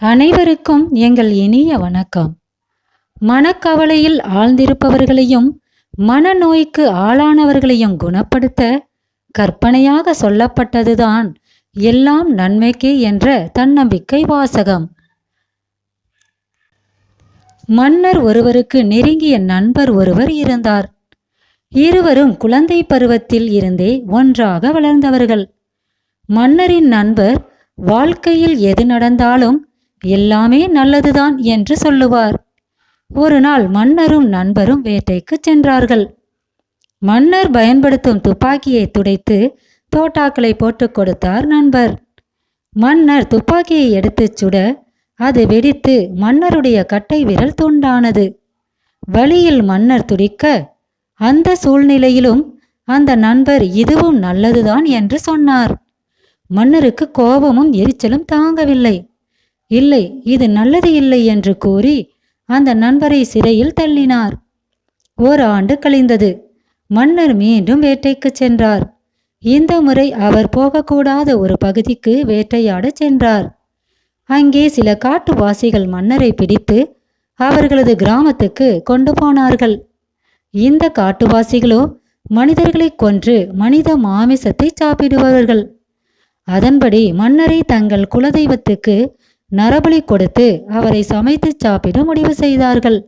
அனைவருக்கும் எங்கள் இனிய வணக்கம். மனக்கவலையில் ஆழ்ந்திருப்பவர்களையும் மனநோய்க்கு ஆளானவர்களையும் குணப்படுத்த கற்பனையாக சொல்லப்பட்டதுதான் எல்லாம் நன்மைக்கு என்ற தன்னம்பிக்கை வாசகம். மன்னர் ஒருவருக்கு நெருங்கிய நண்பர் ஒருவர் இருந்தார். இருவரும் குழந்தை பருவத்தில் இருந்தே ஒன்றாக வளர்ந்தவர்கள். மன்னரின் நண்பர் வாழ்க்கையில் எது நடந்தாலும் எல்லாமே நல்லதுதான் என்று சொல்லுவார். ஒரு நாள் மன்னரும் நண்பரும் வேட்டைக்கு சென்றார்கள். மன்னர் பயன்படுத்தும் துப்பாக்கியை துடைத்து தோட்டாக்களை போட்டுக் கொடுத்தார் நண்பர். மன்னர் துப்பாக்கியை எடுத்துச் சுட அது வெடித்து மன்னருடைய கட்டை விரல் துண்டானது. வழியில் மன்னர் துடிக்க அந்த சூழ்நிலையிலும் அந்த நண்பர் இதுவும் நல்லதுதான் என்று சொன்னார். மன்னருக்கு கோபமும் எரிச்சலும் தாங்கவில்லை. இல்லை இது நல்லது இல்லை என்று கூறி அந்த நண்பரை சிறையில் தள்ளினார். ஓராண்டு கழிந்தது. மன்னர் மீண்டும் வேட்டைக்கு சென்றார். இந்த முறை அவர் போகக்கூடாத ஒரு பகுதிக்கு வேட்டையாடச் சென்றார். அங்கே சில காட்டுவாசிகள் மன்னரை பிடித்து அவர்களது கிராமத்துக்கு கொண்டு போனார்கள். இந்த காட்டுவாசிகளோ மனிதர்களை கொன்று மனித மாமிசத்தை சாப்பிடுபவர்கள் அதன்படி மன்னரை தங்கள் குலதெய்வத்துக்கு நரபலி கொடுத்து அவரை சமைத்து சாப்பிட முடிவு செய்தார்கள்.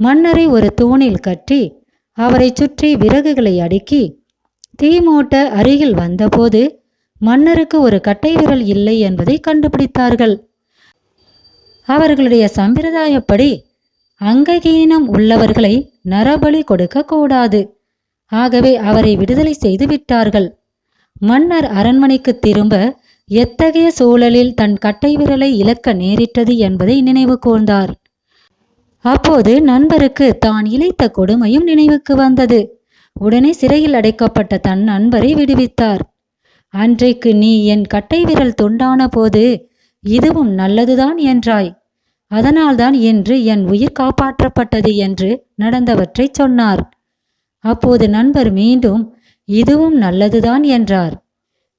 மன்னரை ஒரு தூணில் கட்டி அவரை சுற்றி விறகுகளை அடுக்கி தீ மூட்ட அருகில் வந்தபோது மன்னருக்கு ஒரு கட்டை விரல் இல்லை என்பதை கண்டுபிடித்தார்கள். அவர்களுடைய சம்பிரதாயப்படி அங்ககீனம் உள்ளவர்களை நரபலி கொடுக்க கூடாது. ஆகவே அவரை விடுதலை செய்து விட்டார்கள். மன்னர் அரண்மனைக்கு திரும்ப எத்தகைய சூழலில் தன் கட்டை விரலை இழக்க நேரிட்டது என்பதை நினைவு கூர்ந்தார். அப்போது நண்பருக்கு தான் இழைத்த கொடுமையும் நினைவுக்கு வந்தது. உடனே சிறையில் அடைக்கப்பட்ட தன் நண்பரை விடுவித்தார். அன்றைக்கு நீ என் கட்டை விரல் துண்டான போது இதுவும் நல்லதுதான் என்றாய். அதனால்தான் இன்று என் உயிர் காப்பாற்றப்பட்டது என்று நடந்தவற்றை சொன்னார். அப்போது நண்பர் மீண்டும் இதுவும் நல்லதுதான் என்றார்.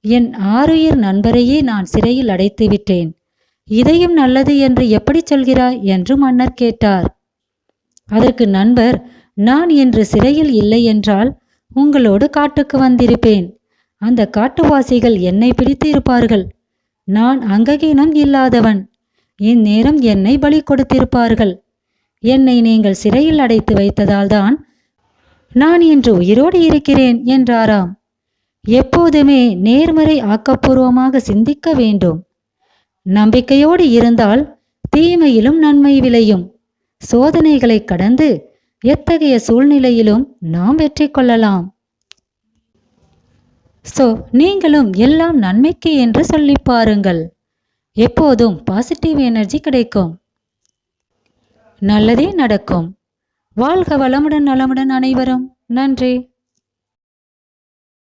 என் ஆருயிர் நண்பரையே நான் சிறையில் அடைத்து விட்டேன். இதையும் நல்லது என்று எப்படி சொல்கிறாய்? என்று மன்னர் கேட்டார். அதற்கு நண்பர் நான் இன்று சிறையில் இல்லை என்றால் உங்களோடு காட்டுக்கு வந்திருப்பேன். அந்த காட்டுவாசிகள் என்னை பிடித்து இருப்பார்கள் நான் அங்ககீனம் இல்லாதவன். இந்நேரம் என்னை பலி கொடுத்திருப்பார்கள். என்னை நீங்கள் சிறையில் அடைத்து வைத்ததால்தான் நான் இன்று உயிரோடு இருக்கிறேன் என்றாராம். எப்போதுமே நேர்மறை ஆக்கப்பூர்வமாக சிந்திக்க வேண்டும். நம்பிக்கையோடு இருந்தால் தீமையிலும் நன்மை விளையும். சோதனைகளை கடந்து எத்தகைய சூழ்நிலையிலும் நாம் வெற்றி கொள்ளலாம். சோ நீங்களும் எல்லாம் நன்மைக்கு என்று சொல்லி பாருங்கள். எப்போதும் பாசிட்டிவ் எனர்ஜி கிடைக்கும். நல்லதே நடக்கும். வாழ்க வளமுடன் நலமுடன் அனைவரும். நன்றி.